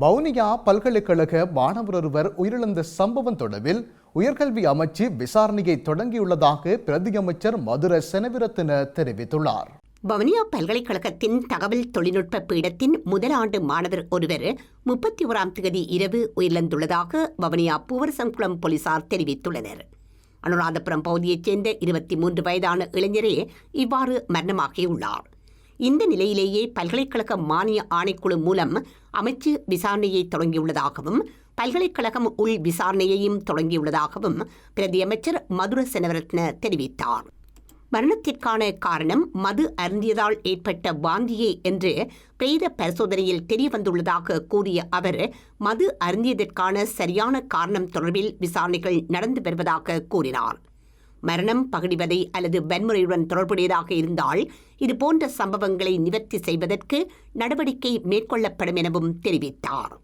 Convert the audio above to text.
வவுனியா பல்கலைக்கழக மாணவர் ஒருவர் உயிரிழந்த சம்பவம் தொடர்பில் உயர்கல்வி அமைச்சு விசாரணையை தொடங்கியுள்ளதாக பிரதியமைச்சர் மதுர செனவிரத்தின தெரிவித்துள்ளார். வவுனியா பல்கலைக்கழகத்தின் தகவல் தொழில்நுட்ப பீடத்தின் முதல் ஆண்டு மாணவர் ஒருவர் முப்பத்தி ஓராம் தேதி இரவு உயிரிழந்துள்ளதாக வவுனியா பூவரசங்குளம் போலீசார் தெரிவித்துள்ளனர். அனுராதபுரம் பகுதியைச் சேர்ந்த இருபத்தி மூன்று வயதான இளைஞரே இவ்வாறு மரணமாகியுள்ளார். இந்த நிலையிலேயே பல்கலைக்கழக மானிய ஆணைக்குழு மூலம் அமைச்சு விசாரணையை தொடங்கியுள்ளதாகவும் பல்கலைக்கழகம் உள் விசாரணையையும் தொடங்கியுள்ளதாகவும் பிரதியமைச்சர் மதுர செனவரத்ன தெரிவித்தார். மரணத்திற்கான காரணம் மது அருந்தியதால் ஏற்பட்ட வாந்தியே என்று பிரேத பரிசோதனையில் தெரியவந்துள்ளதாக கூறிய அவர் மது அருந்தியதற்கான சரியான காரணம் தொடர்பில் விசாரணைகள் நடந்து வருவதாக கூறினார். மரணம் பகிடிவதை அல்லது வன்முறையுடன் தொடர்புடையதாக இருந்தால் இதுபோன்ற சம்பவங்களை நிவர்த்தி செய்வதற்கு நடவடிக்கை மேற்கொள்ளப்படும் எனவும் தெரிவித்தார்.